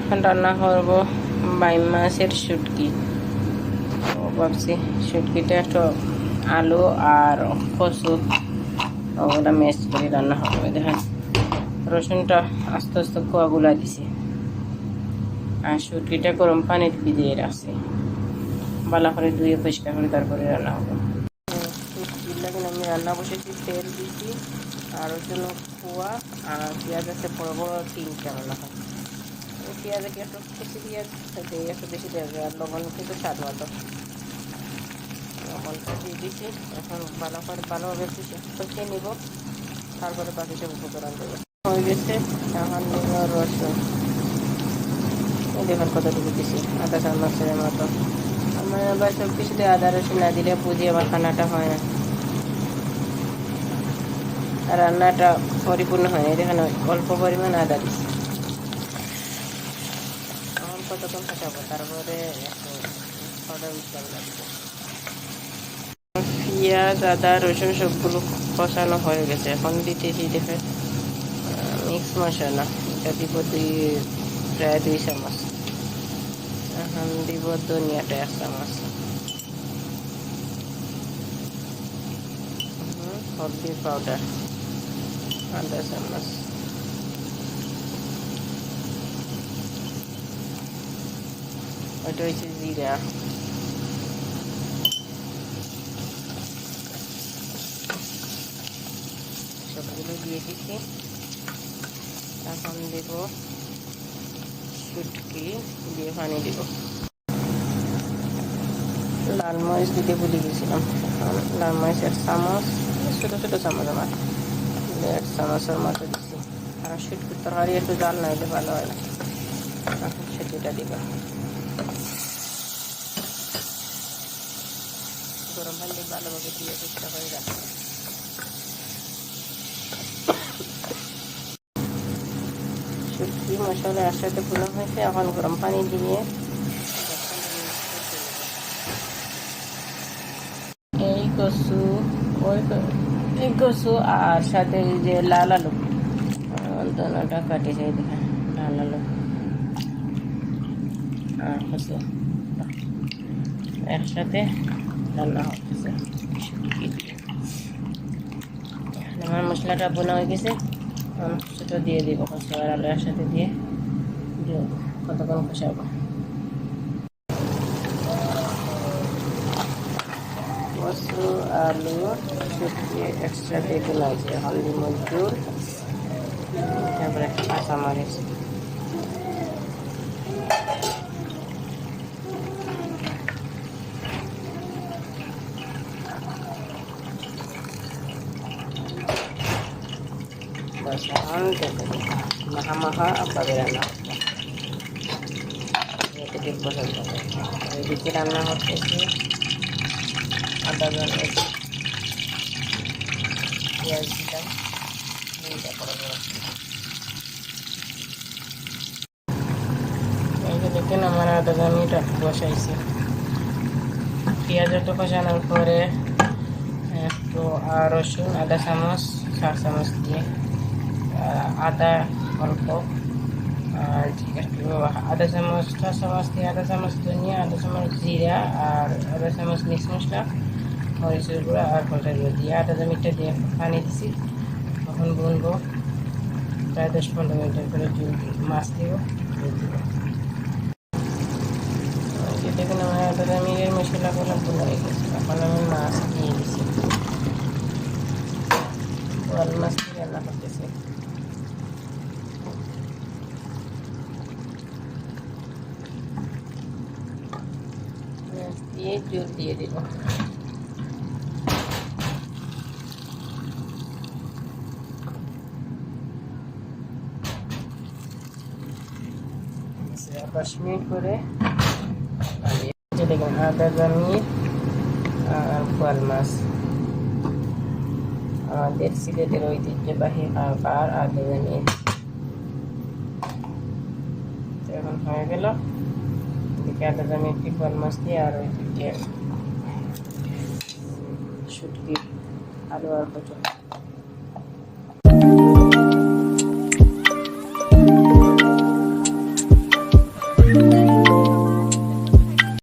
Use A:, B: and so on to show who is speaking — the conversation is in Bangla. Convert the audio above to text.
A: এখন রান্না করব বাইম মাছের শুটকি। ভাবছি শুটকিটা একটু আলু আর কচু ওগুলা মেশ করে রান্না হবে। দেখেন, রসুনটা আস্তে আস্তে কোয়াগুলা দিছি। আর শুটকিটা গরম পানিতে ভিজিয়ে রাখছি। ভালো করে ধুয়ে পরিষ্কার করে তারপরে রান্না হবে। আমি রান্না বসেছি, তেল দিছি আর রসুন খোয়া আর পেঁয়াজ আছে, বড় বড় মনে হয় পেঁয়াজকে একটু সাথে একটু বেশি দেবে আর লবণ কিন্তু স্বাদ মতো। লবণটা দিয়ে এখন ভালো করে ভালোভাবে কষিয়ে নিব। তারপরে বাকি উপকরণ দেবো। হয়ে গেছে। এখন কতটুকু দিছি। আধা চামচের মতো। আমার আবার সব কিছুতে আদা, রসুন না দিলে বুঝি আমার খানাটা হয় না। রান্নাটা পরিপূর্ণ হয় না। দেখেন, অল্প পরিমাণ আদা দিচ্ছি এখন কতক্ষণ খাটাবো তারপরে পেঁয়াজ, আদা, রসুন সবগুলো কষানো হয়ে গেছে। এখন দিতেছি দেখে মিক্স মশলা। এটা দিব দুই, প্রায় দুই চামচ। এখন দিব ধনিয়াটা এক চামচ। হলদি পাউডার আধা চামচ। ওটা হচ্ছে জিরা সবগুলো দিয়ে দিচ্ছি এখন দেব শুটকি দিয়ে পানি দেব লাল মরিচ দিতে ভুলে গেছিলাম লাল মরিচ এক চামচ ছোটো ছোটো চামচ আমার দেড় চামচের মতো দিচ্ছি আর শুটকির তরকারি একটু জাল না হলে ভালো হয় না এখন শুটকিটা দিব গরম পানি ভালোভাবে দিয়ে চেষ্টা করে মশলা একসাথে হয়েছে, এখন গরম পানি দিয়ে এই কচু, ওই এই আর সাথে যে লাল আলু। দোনোটা কাটি যাই দেখেন লাল আলু। আর কচু একসাথে রান্না হচ্ছে। আমার মশলাটা বোনা হয়ে গেছে। ছোটো দিয়ে দিব কষা আলু একসাথে দিয়ে। কতক্ষণ কষাবো? কচু আলু শুকিয়ে একসাথে বোনা হয়েছে হলদি মজদুর তারপরে কাঁচামরিচ। Apa বেরান্না এটা দিয়ে পছন্দ করে এদিকে রান্না হতেছে আদা জলের পেঁয়াজ দিলাম এই যে দেখেন আমার আদা জমিটা বসাইছি পেঁয়াজ একটু কষানোর পরে একটু রসুন, আদা চামচ, চার চামচ দিয়ে আদা অল্প। একটু আধা চামচ চার চামচ দিয়ে আধা চামচ ধনিয়া, আধা চামচ জিরা আর আধা চামচ মিক্স মশলা, মরিচের গুঁড়া আর কলটার গুঁড়ো দিয়ে আধা চামচটা দিয়ে পানি দিছি। তখন বুনবো। প্রায় দশ পনেরো মিনিটের করে মাছ দিব দেখুন আমার আধা চামিরের মশলাগুলো বোনা হয়ে গেছে এখন আমি মাছ দিয়ে দিছি ওয়াল মাছ দিয়ে রান্না করতেছি দিয়ে জল দিয়ে দিব। দশ মিনিট করে দেখেন আদা জমির আর বোয়াল মাছ। আমাদের সিলেটের ঐতিহ্যবাহী খাবার আদা জমির এখন হয়ে গেল। এদিকে আদা জমির বোয়াল মাছ দিয়ে আর ওইদিকে শুটকি আলু আর কচু